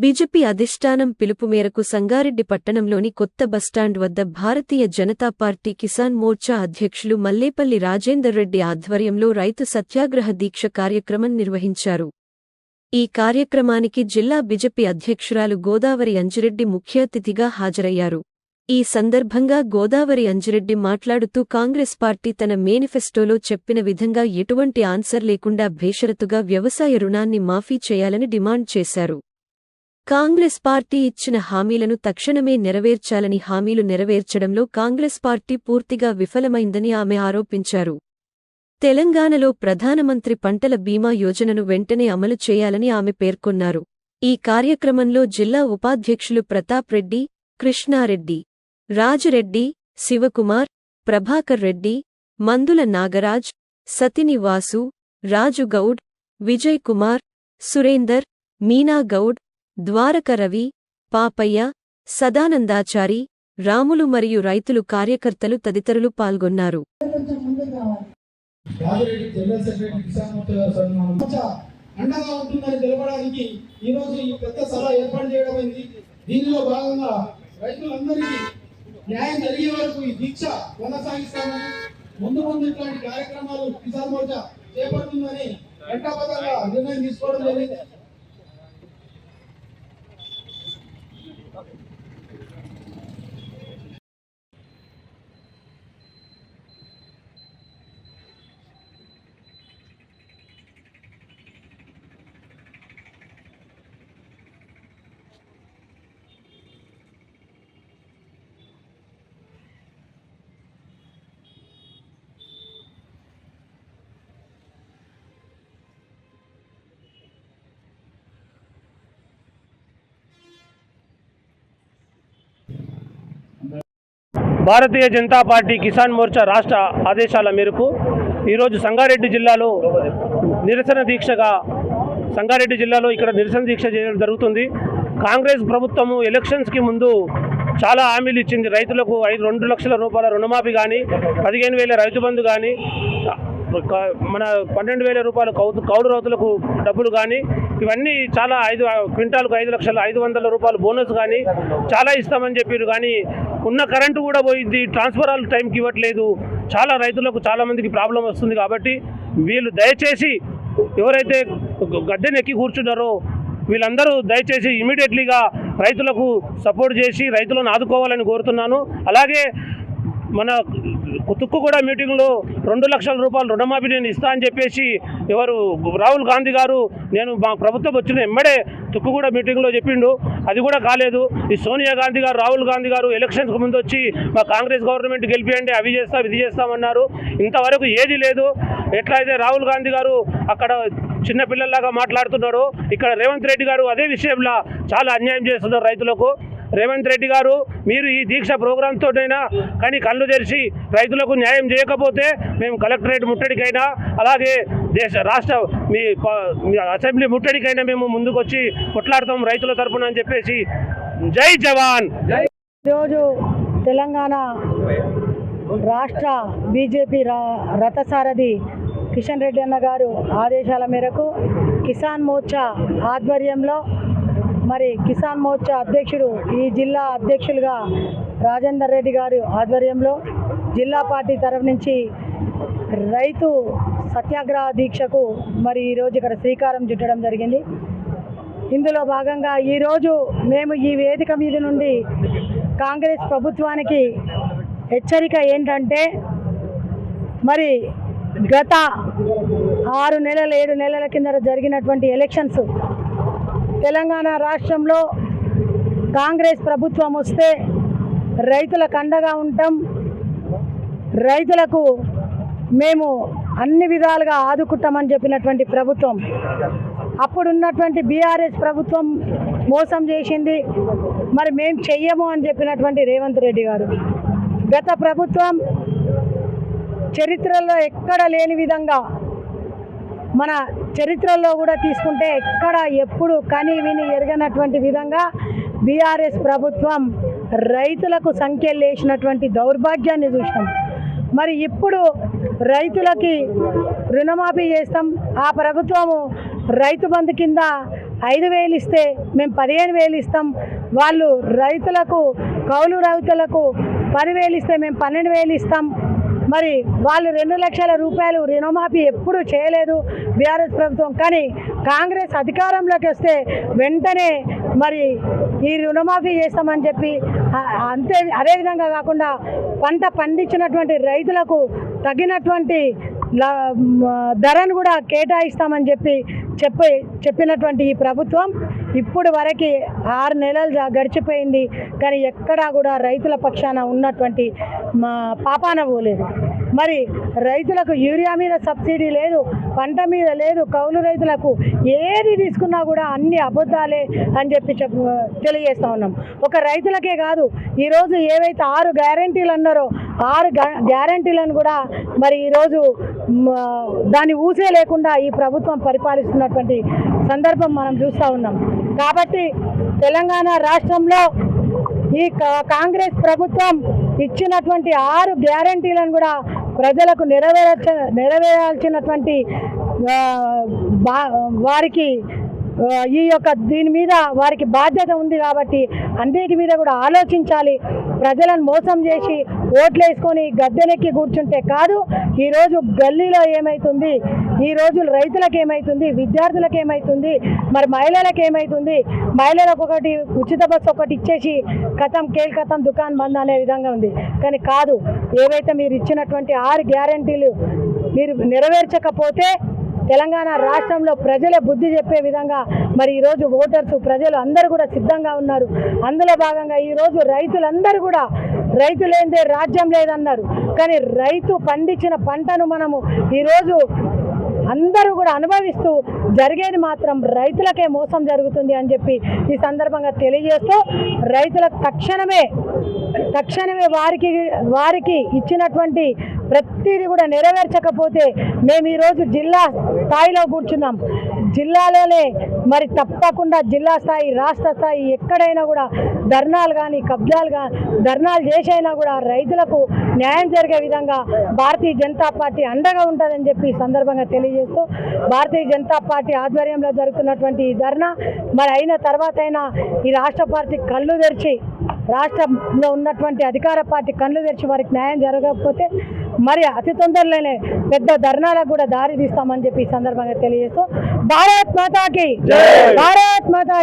BJP అధిష్టానం పిలుపు మేరకు సంగారెడ్డి పట్టణంలోని కొత్త బస్టాండ్ వద్ద భారతీయ జనతా పార్టీ కిసాన్ మోర్చా అధ్యక్షులు మల్లేపల్లి రాజేందర్ రెడ్డి ఆధ్వర్యంలో రైతు సత్యాగ్రహ దీక్ష కార్యక్రమం నిర్వహించారు. ఈ కార్యక్రమానికి జిల్లా బీజేపీ అధ్యక్షురాలు గోదావరి అంజిరెడ్డి ముఖ్య అతిథిగా హాజరయ్యారు. ఈ సందర్భంగా గోదావరి అంజిరెడ్డి మాట్లాడుతూ కాంగ్రెస్ పార్టీ తన మేనిఫెస్టోలో చెప్పిన విధంగా ఎటువంటి ఆన్సర్ లేకుండా భేషరతుగా వ్యవసాయ రుణాన్ని మాఫీ చేయాలని డిమాండ్ చేశారు. కాంగ్రెస్ పార్టీ ఇచ్చిన హామీలను తక్షణమే నెరవేర్చాలని హామీలు నెరవేర్చడంలో కాంగ్రెస్ పార్టీ పూర్తిగా విఫలమైందని ఆమె ఆరోపించారు. తెలంగాణలో ప్రధానమంత్రి పంటల బీమా యోజనను వెంటనే అమలు చేయాలని ఆమె పేర్కొన్నారు. ఈ కార్యక్రమంలో జిల్లా ఉపాధ్యక్షులు ప్రతాప్ రెడ్డి కృష్ణారెడ్డి రాజరెడ్డి శివకుమార్ ప్రభాకర్ రెడ్డి మందుల నాగరాజ్ సతిని వాసు రాజుగౌడ్ విజయ్ కుమార్ సురేందర్ మీనాగౌడ్ ద్వారకరవి ద్వారక రవి పాపయ్య సదానందాచారి రాములు మరియు రైతులు కార్యకర్తలు తదితరులు పాల్గొన్నారు. అండగా ఉంటుందని తెలపడానికి ఈ రోజు ఈ పెద్ద సభ ఏర్పాటు దీనిలో భాగంగా రైతులందరికీ న్యాయం జరిగే వరకు ఈ దీక్ష కొనసాగిస్తామని ముందు ముందు ఇట్లాంటి కార్యక్రమాలు కిసాన్ మోర్చా చేపడుతుందని ఘంటాపథంగా నిర్ణయం తీసుకోవడం జరిగింది. భారతీయ జనతా పార్టీ కిసాన్ మోర్చా రాష్ట్ర ఆదేశాల మేరకు ఈరోజు సంగారెడ్డి జిల్లాలో నిరసన దీక్షగా సంగారెడ్డి జిల్లాలో ఇక్కడ నిరసన దీక్ష చేయడం జరుగుతుంది. కాంగ్రెస్ ప్రభుత్వము ఎలక్షన్స్కి ముందు చాలా హామీలు ఇచ్చింది. రైతులకు ఐదు రెండు లక్షల రూపాయల రుణమాఫీ కానీ పదిహేను వేల రైతు బంధు కానీ మన పన్నెండు వేల రూపాయలు కౌలు కౌలు రైతులకు డబ్బులు కానీ ఇవన్నీ చాలా ఐదు క్వింటాల్కు ఐదు లక్షల ఐదు వందల రూపాయలు బోనస్ కానీ చాలా ఇస్తామని చెప్పారు కానీ ఉన్న కరెంటు కూడా పోయింది ట్రాన్స్ఫరాలు టైంకి ఇవ్వట్లేదు. చాలా రైతులకు చాలామందికి ప్రాబ్లం వస్తుంది కాబట్టి వీళ్ళు దయచేసి ఎవరైతే గద్దెనెక్కి కూర్చున్నారో వీళ్ళందరూ దయచేసి ఇమీడియట్లీగా రైతులకు సపోర్ట్ చేసి రైతులను ఆదుకోవాలని కోరుతున్నాను. అలాగే మన తుక్కుగూడ మీటింగ్లో రెండు లక్షల రూపాయలు రుణమాఫీ నేను ఇస్తా అని చెప్పేసి ఎవరు రాహుల్ గాంధీ గారు నేను మా ప్రభుత్వం వచ్చిన ఎమ్మడే తుక్కుగూడ మీటింగ్లో చెప్పిండు. అది కూడా కాలేదు. ఈ సోనియా గాంధీ గారు రాహుల్ గాంధీ గారు ఎలక్షన్స్కి ముందు వచ్చి మా కాంగ్రెస్ గవర్నమెంట్ గెలిపియండి అవి చేస్తాం ఇది చేస్తామన్నారు. ఇంతవరకు ఏది లేదు. ఎట్లయితే రాహుల్ గాంధీ గారు అక్కడ చిన్న పిల్లల్లాగా మాట్లాడుతున్నారు ఇక్కడ రేవంత్ రెడ్డి గారు అదే విషయంలో చాలా అన్యాయం చేస్తున్నారు రైతులకు. రేవంత్ రెడ్డి గారు మీరు ఈ దీక్ష ప్రోగ్రాంతోనైనా కానీ కళ్ళు తెరిచి రైతులకు న్యాయం చేయకపోతే మేము కలెక్టరేట్ ముట్టడికైనా అలాగే దేశ రాష్ట్ర మీ మీ అసెంబ్లీ ముట్టడికైనా మేము ముందుకొచ్చి కొట్లాడతాం రైతుల తరపున అని చెప్పేసి జై జవాన్! ఈరోజు తెలంగాణ రాష్ట్ర బీజేపీ రథసారథి కిషన్ రెడ్డి అన్న గారు ఆదేశాల మేరకు కిసాన్ మోర్చా ఆధ్వర్యంలో మరి కిసాన్ మోర్చా అధ్యక్షుడు ఈ జిల్లా అధ్యక్షులుగా రాజేందర్ రెడ్డి గారు ఆధ్వర్యంలో జిల్లా పార్టీ తరఫు నుంచి రైతు సత్యాగ్రహ దీక్షకు మరి ఈరోజు ఇక్కడ శ్రీకారం చుట్టడం జరిగింది. ఇందులో భాగంగా ఈరోజు మేము ఈ వేదిక మీద నుండి కాంగ్రెస్ ప్రభుత్వానికి హెచ్చరిక ఏంటంటే మరి గత ఆరు నెలల ఏడు నెలల కింద జరిగినటువంటి ఎలక్షన్స్ తెలంగాణ రాష్ట్రంలో కాంగ్రెస్ ప్రభుత్వం వస్తే రైతులకు అండగా ఉంటాం. రైతులకు మేము అన్ని విధాలుగా ఆదుకుంటామని చెప్పినటువంటి ప్రభుత్వం అప్పుడున్నటువంటి బీఆర్ఎస్ ప్రభుత్వం మోసం చేసింది. మరి మేము చెయ్యము అని చెప్పినటువంటి రేవంత్ రెడ్డి గారు. గత ప్రభుత్వం చరిత్రలో ఎక్కడ లేని విధంగా మన చరిత్రలో కూడా తీసుకుంటే ఎక్కడ ఎప్పుడు కని విని ఎరగనటువంటి విధంగా బీఆర్ఎస్ ప్రభుత్వం రైతులకు సంఖ్యలు వేసినటువంటి దౌర్భాగ్యాన్ని చూసినాం. మరి ఇప్పుడు రైతులకి రుణమాఫీ చేస్తాం. ఆ ప్రభుత్వము రైతు బంధు కింద ఐదు వేలు ఇస్తే మేము పదిహేను వేలు ఇస్తాం. వాళ్ళు రైతులకు కౌలు రైతులకు పదివేలు ఇస్తే మేము పన్నెండు వేలు ఇస్తాం. మరి వాళ్ళు రెండు లక్షల రూపాయలు రుణమాఫీ ఎప్పుడు చేయలేదు బీఆర్ఎస్ ప్రభుత్వం. కానీ కాంగ్రెస్ అధికారంలోకి వస్తే వెంటనే మరి ఈ రుణమాఫీ చేస్తామని చెప్పి అంతే అదేవిధంగా కాకుండా పంట పండించినటువంటి రైతులకు తగినటువంటి ధరను కూడా కేటాయిస్తామని చెప్పి చెప్పి చెప్పినటువంటి ఈ ప్రభుత్వం ఇప్పుడు వరకు ఆరు నెలలు గడిచిపోయింది. కానీ ఎక్కడా కూడా రైతుల పక్షాన ఉన్నటువంటి మా పాపాన పోలేదు. మరి రైతులకు యూరియా మీద సబ్సిడీ లేదు పంట మీద లేదు కౌలు రైతులకు ఏది తీసుకున్నా కూడా అన్ని అబద్ధాలే అని చెప్పి చెప్ తెలియజేస్తా ఉన్నాం. ఒక రైతులకే కాదు ఈరోజు ఏవైతే ఆరు గ్యారంటీలు అన్నారో ఆరు గ్యా- గ్యారంటీలను కూడా మరి ఈరోజు దాన్ని ఊసే లేకుండా ఈ ప్రభుత్వం పరిపాలిస్తున్నటువంటి సందర్భం మనం చూస్తూ ఉన్నాం. కాబట్టి తెలంగాణ రాష్ట్రంలో ఈ కా- కాంగ్రెస్ ప్రభుత్వం ఇచ్చినటువంటి ఆరు గ్యారంటీలను కూడా ప్రజలకు నెరవేర్చ నెరవేరాల్సినటువంటి బా- వారికి ఈ యొక్క దీని మీద వారికి బాధ్యత ఉంది కాబట్టి అన్నిటి మీద కూడా ఆలోచించాలి. ప్రజలను మోసం చేసి ఓట్లు వేసుకొని గద్దెనెక్కి కూర్చుంటే కాదు ఈరోజు గల్లీలో ఏమవుతుంది ఈ రోజు రైతులకు ఏమవుతుంది విద్యార్థులకు ఏమవుతుంది మరి మహిళలకు ఏమవుతుంది మహిళలకు ఒకటి ఉచిత బస్సు ఒకటి ఇచ్చేసి కథం కేల్ కథం దుకాన్ బంద్ అనే విధంగా ఉంది. కానీ కాదు ఏవైతే మీరు ఇచ్చినటువంటి ఆరు గ్యారంటీలు మీరు నెరవేర్చకపోతే తెలంగాణ రాష్ట్రంలో ప్రజలే బుద్ధి చెప్పే విధంగా మరి ఈరోజు ఓటర్స్ ప్రజలు అందరూ కూడా సిద్ధంగా ఉన్నారు. అందులో భాగంగా ఈరోజు రైతులందరూ కూడా రైతు లేనిదే రాజ్యం లేదన్నారు. కానీ రైతు పండించిన పంటను మనము ఈరోజు అందరూ కూడా అనుభవిస్తూ జరిగేది మాత్రం రైతులకే మోసం జరుగుతుంది అని చెప్పి ఈ సందర్భంగా తెలియజేస్తూ రైతులకు తక్షణమే తక్షణమే వారికి వారికి ఇచ్చినటువంటి ప్రతిదీ కూడా నెరవేర్చకపోతే మేము ఈరోజు జిల్లా స్థాయిలో కూర్చున్నాం. జిల్లాలోనే మరి తప్పకుండా జిల్లా స్థాయి రాష్ట్ర స్థాయి ఎక్కడైనా కూడా ధర్నాలు కానీ కబ్జాలు కానీ ధర్నాలు చేసైనా కూడా రైతులకు న్యాయం జరిగే విధంగా భారతీయ జనతా పార్టీ అండగా ఉంటుందని చెప్పి సందర్భంగా తెలియజేస్తూ భారతీయ జనతా పార్టీ ఆధ్వర్యంలో జరుగుతున్నటువంటి ఈ ధర్నా మరి అయిన తర్వాత అయినా ఈ రాష్ట్ర పార్టీ కళ్ళు తెరిచి రాష్ట్రంలో ఉన్నటువంటి అధికార పార్టీ కళ్ళు తెరిచి వారికి న్యాయం జరగకపోతే మరి అతి తొందరలోనే పెద్ద ధర్నాలకు కూడా దారి తీస్తామని చెప్పి ఈ సందర్భంగా తెలియజేస్తూ భారత్ మాతాకి భారత్ మాతా